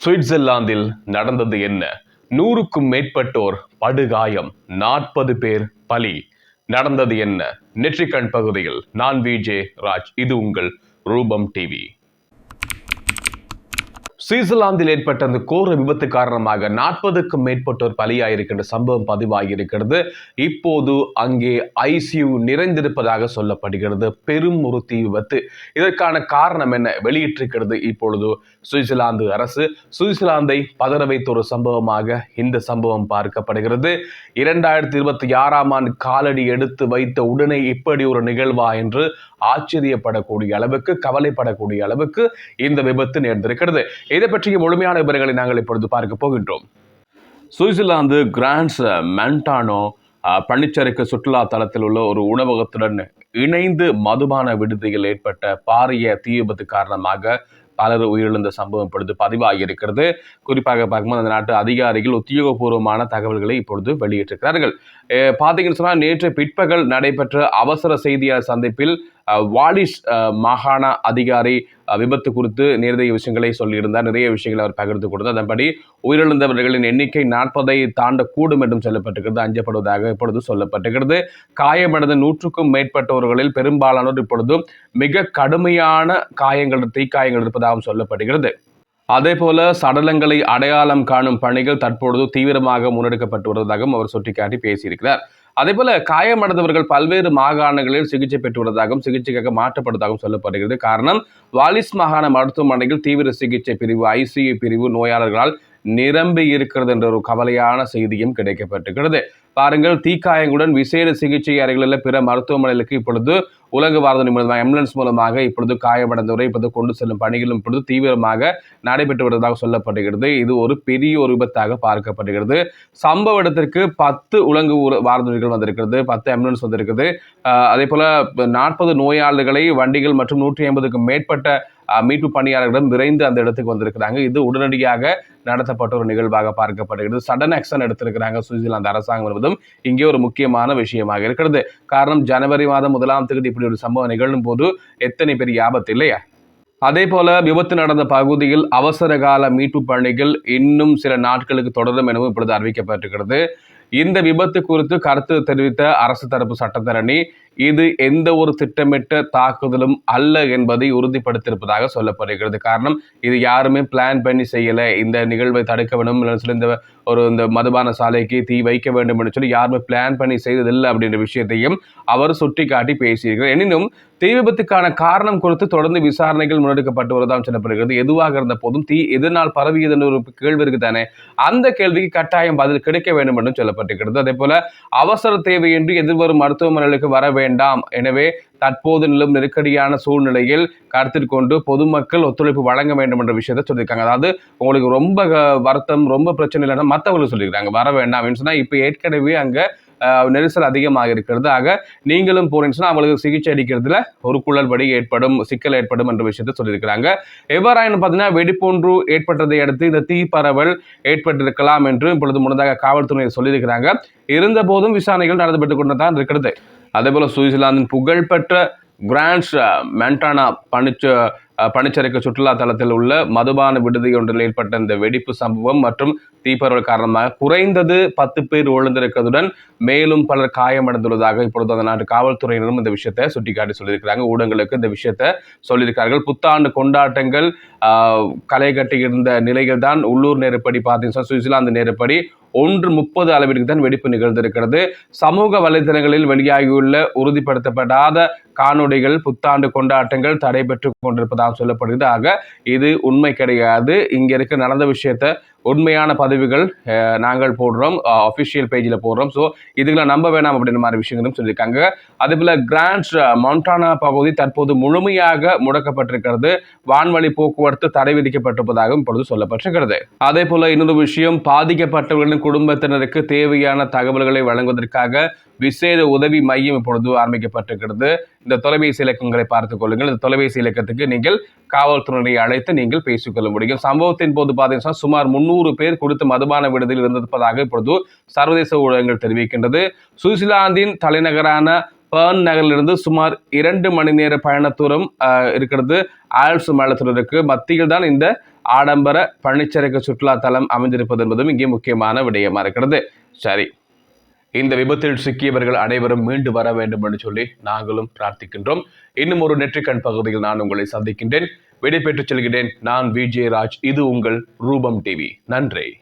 சுவிட்சர்லாந்தில் நடந்தது என்ன? நூறுக்கும் மேற்பட்டோர் படுகாயம் நாற்பது பேர் பலி. நடந்தது என்ன? நெற்றிக்கண் பகுதியில் நான் விஜே ராஜ் இது உங்கள் ரூபம் டிவி சுவிட்சர்லாந்தில் ஏற்பட்ட அந்த கோர விபத்து காரணமாக நாற்பதுக்கும் மேற்பட்டோர் பலியாயிருக்கின்ற சம்பவம் பதிவாகியிருக்கிறது. இப்போது அங்கே ஐசியு நிறைந்திருப்பதாக சொல்லப்படுகிறது. பெரும் ஒரு தீ விபத்து. இதற்கான காரணம் என்ன? வெளியிட்டிருக்கிறது இப்பொழுது சுவிட்சர்லாந்து அரசு. சுவிட்சர்லாந்தை பதற வைத்த ஒரு சம்பவமாக இந்த சம்பவம் பார்க்கப்படுகிறது. இரண்டாயிரத்தி இருபத்தி ஆறாம் ஆண்டு காலடி எடுத்து வைத்த உடனே இப்படி ஒரு நிகழ்வா என்று ஆச்சரியப்படக்கூடிய அளவுக்கு கவலைப்படக்கூடிய அளவுக்கு இந்த விபத்து நேர்ந்திருக்கிறது. இதை பற்றிய முழுமையான விவரங்களை நாங்கள் இப்பொழுது பார்க்க போகின்றோம். சுவிட்சர்லாந்து கிராண்ட்ஸ் மென்டானோ பனிச்சறுக்கு சுற்றுலா தலத்தில் உள்ள ஒரு உணவகத்துடன் இணைந்து மதுபான விடுதியில் ஏற்பட்ட பாரிய தீ விபத்து காரணமாக பலர் உயிரிழந்த சம்பவம் இப்பொழுது பதிவாகி இருக்கிறது குறிப்பாக பார்க்கும்போது அந்த நாட்டு அதிகாரிகள் உத்தியோகபூர்வமான தகவல்களை இப்பொழுது வெளியிட்டிருக்கிறார்கள். பார்த்தீங்கன்னு சொன்னால் நேற்று பிற்பகல் நடைபெற்ற அவசர செய்தியாளர் சந்திப்பில் வாலிஸ் மாகாண அதிகாரி விபத்து குறித்து நேரடிய விஷயங்களை சொல்லியிருந்தார். நிறைய விஷயங்களை அவர் பகிர்ந்து கொடுத்தார். அதன்படி உயிரிழந்தவர்களின் எண்ணிக்கை நாற்பதை தாண்டக்கூடும் என்றும் சொல்லப்பட்டிருக்கிறது. அஞ்சப்படுவதாக இப்பொழுது சொல்லப்பட்டிருக்கிறது. காயமடைந்த நூற்றுக்கும் மேற்பட்டவர்களில் பெரும்பாலானோர் இப்பொழுது மிக கடுமையான காயங்கள் தீக்காயங்கள் இருப்பதாகவும் சொல்லப்படுகிறது அதே போல சடலங்களை அடையாளம் காணும் பணிகள் தற்பொழுது தீவிரமாக முன்னெடுக்கப்பட்டு வருவதாகவும் அவர் சுட்டிக்காட்டி பேசியிருக்கிறார். அதே போல காயமடைந்தவர்கள் பல்வேறு மாகாணங்களில் சிகிச்சை பெற்று வருவதாகவும் சிகிச்சைக்காக மாற்றப்படுவதாகவும் சொல்லப்படுகிறது. காரணம் வாலிஸ் மாகாண மருத்துவமனையில் தீவிர சிகிச்சை பிரிவு ஐசியு பிரிவு நோயாளர்களால் நிரம்பி இருக்கிறது என்ற ஒரு கவலையான செய்தியும் கிடைக்கப்பட்டிருக்கிறது. பாருங்கள் தீக்காயங்களுடன் விசேட சிகிச்சை அறைகளில் பிற மருத்துவமனைகளுக்கு இப்பொழுது உலக வாரதனி மூலமாக ஆம்புலன்ஸ் மூலமாக இப்பொழுது காயமடைந்தவரை இப்பொழுது கொண்டு செல்லும் பணிகளும் இப்பொழுது தீவிரமாக நடைபெற்று வருவதாக சொல்லப்படுகிறது. இது ஒரு பெரிய ஒரு விபத்தாக பார்க்கப்படுகிறது. சம்பவ இடத்திற்கு பத்து உலங்கு ஊர- வந்திருக்கிறது பத்து ஆம்புலன்ஸ் வந்திருக்குது. அதே போல நாற்பது நோயாளர்களை வண்டிகள் மற்றும் நூற்றி ஐம்பதுக்கும் மேற்பட்ட மீட்பு பணியாளர்களிடம் விரைந்து அந்த இடத்துக்கு வந்திருக்கிறாங்க. இது உடனடியாக நடத்தப்பட்ட ஒரு நிகழ்வாக பார்க்கப்படுகிறது. சடன் ஆக்ஷன் எடுத்திருக்கிறாங்க சுவிட்சர்லாந்து அரசாங்கம் என்பதும். இங்கே ஒரு முக்கியமான விஷயமாக இருக்கிறது. காரணம் ஜனவரி மாதம் முதலாம் தேதி இப்படி ஒரு சம்பவம் நிகழும் போது எத்தனை பெரிய ஆபத்து இல்லையா? அதே போல விபத்து நடந்த பகுதியில் அவசர கால மீட்பு பணிகள் இன்னும் சில நாட்களுக்கு தொடரும் எனவும் இப்பொழுது அறிவிக்கப்பட்டிருக்கிறது. இந்த விபத்து குறித்து கருத்து தெரிவித்த அரசு தரப்பு சட்டத்தரணி இது எந்த ஒரு திட்டமிட்ட தாக்குதலும் அல்ல என்பதை உறுதிப்படுத்தியிருப்பதாக சொல்லப்படுகிறது. காரணம் இது யாருமே பிளான் பண்ணி செய்யலை. இந்த நிகழ்வை தடுக்க வேண்டும் இல்லைன்னு சொல்லி இந்த ஒரு இந்த மதுபான சாலைக்கு தீ வைக்க வேண்டும் என்று சொல்லி யாருமே பிளான் பண்ணி செய்ததில்லை அப்படின்ற விஷயத்தையும் அவர் சுட்டிக்காட்டி பேசியிருக்கிறார். எனினும் தீ விபத்துக்கான காரணம் குறித்து தொடர்ந்து விசாரணைகள் முன்னெடுக்கப்பட்டு வருவதாக சொல்லப்படுகிறது. எதுவாக இருந்த போதும் தீ எதனால் பரவியது என்ற ஒரு கேள்வி இருக்குதானே அந்த கேள்விக்கு கட்டாயம் பதில் கிடைக்க வேண்டும் என்றும் சொல்லப்பட்டிருக்கிறது. அதே போல அவசர தேவையின்றி எதிர்வரும் மருத்துவமனைகளுக்கு வர வேண்டாம். எனவே தற்போது நிலும் நெருக்கடியான சூழ்நிலையில் கருத்தில் கொண்டு பொதுமக்கள் ஒத்துழைப்பு வழங்க வேண்டும் என்ற விஷயத்தை சொல்லியிருக்காங்க. அதாவது உங்களுக்கு ரொம்ப க- வருத்தம் ரொம்ப பிரச்சனை இல்லைன்னா மற்றவங்களுக்கு சொல்லியிருக்காங்க வர வேண்டாம் அப்படின்னு இப்போ ஏற்கனவே அங்கே நெரிசல் அதிகமாக இருக்கிறது. ஆக நீங்களும் போறீங்கன்னு அவங்களுக்கு சிகிச்சை அளிக்கிறதுல ஒரு குழல்படி ஏற்படும் சிக்கல் ஏற்படும் என்ற விஷயத்தை சொல்லியிருக்கிறாங்க. எவ்வாறாயினும் பார்த்தீங்கன்னா வெடிப்பொன்று ஏற்பட்டதை அடுத்து இந்த தீ பரவல் ஏற்பட்டிருக்கலாம் என்று இப்பொழுது முன்னதாக காவல்துறையினர் சொல்லியிருக்கிறாங்க. இருந்த போதும் விசாரணைகள் நடந்து கொண்டு தான் இருக்கிறது. அதேபோல் சுவிட்சர்லாந்தின் புகழ்பெற்ற கிராண்ட்ஸ் மென்டானா பனிச்ச பனிச்சறைக்கு சுற்றுலா தலத்தில் உள்ள மதுபான விடுதி ஒன்றில் ஏற்பட்ட இந்த வெடிப்பு சம்பவம் மற்றும் தீப்பரவல் காரணமாக குறைந்தது பத்து பேர் விழுந்திருக்கிறதுடன் மேலும் பலர் காயமடைந்துள்ளதாக இப்பொழுது அந்த நாட்டு காவல்துறையினரும் இந்த விஷயத்தை சுட்டிக்காட்டி சொல்லியிருக்கிறாங்க. ஊடகங்களுக்கு இந்த விஷயத்தை சொல்லியிருக்கார்கள் புத்தாண்டு கொண்டாட்டங்கள் களை கட்டியிருந்த நிலையில் தான் உள்ளூர் நேரப்படி பார்த்தீங்கன்னா சுவிட்சர்லாந்து நேரப்படி ஒன்று முப்பது அளவிற்கு தான் வெடிப்பு நிகழ்ந்திருக்கிறது. சமூக வலைதளங்களில் வெளியாகியுள்ள உறுதிப்படுத்தப்படாத காணொளிகள் புத்தாண்டு கொண்டாட்டங்கள் தடைபெற்று கொண்டிருப்பதாக சொல்லப்படுகிறது. ஆக இது உண்மை கிடையாது. இங்க இருக்க நடந்த விஷயத்தை உண்மையான பதிவுகள் நாங்கள் போடுறோம் அஃபிஷியல் பேஜில் போடுறோம். ஸோ இதுகளை நம்ப வேணாம் அப்படின்ற மாதிரி விஷயங்களும் சொல்லியிருக்காங்க. அதே போல் கிராண்ட் மவுண்டானா பகுதி தற்போது முழுமையாக முடக்கப்பட்டிருக்கிறது. வான்வழி போக்குவரத்து தடை விதிக்கப்பட்டிருப்பதாகவும் இப்பொழுது சொல்லப்பட்டிருக்கிறது. அதே போல் இன்னொரு விஷயம் பாதிக்கப்பட்டவர்களின் குடும்பத்தினருக்கு தேவையான தகவல்களை வழங்குவதற்காக விசேட உதவி மையம் இப்பொழுது ஆரம்பிக்கப்பட்டிருக்கிறது. இந்த தொலைபேசி இலக்கங்களை பார்த்துக் கொள்ளுங்கள். இந்த தொலைபேசி இலக்கத்துக்கு நீங்கள் காவல்துறையை அழைத்து நீங்கள் பேசிக்கொள்ள முடியும். சம்பவத்தின் போது பார்த்தீங்கன்னா சுமார் முன்னூறு பேர் கொடுத்த மதுபான விடுதியில் இருந்திருப்பதாக இப்பொழுது சர்வதேச ஊடகங்கள் தெரிவிக்கின்றது. சுவிட்சர்லாந்தின் தலைநகரான பேர்ன் நகரிலிருந்து சுமார் இரண்டு மணி நேர பயணத்தூரம் இருக்கிறது ஆல்ஸ் இருக்கிறது. ஆல்ப்ஸ் மத்தியில் தான் இந்த ஆடம்பர பழனிச்சரக்கு சுற்றுலா தலம் அமைந்திருப்பது என்பதும் இங்கே முக்கியமான விடயமா இருக்கிறது. சரி. இந்த விபத்தில் சிக்கியவர்கள் அனைவரும் மீண்டு வர வேண்டும் என்று சொல்லி நாங்களும் பிரார்த்திக்கின்றோம். இன்னும் ஒரு நெற்றிக்கண் பகுதியில் நான் உங்களை சந்திக்கின்றேன். விடைபெற்றுச் செல்கிறேன். நான் விஜயராஜ். இது உங்கள் ரூபம் டிவி. நன்றி.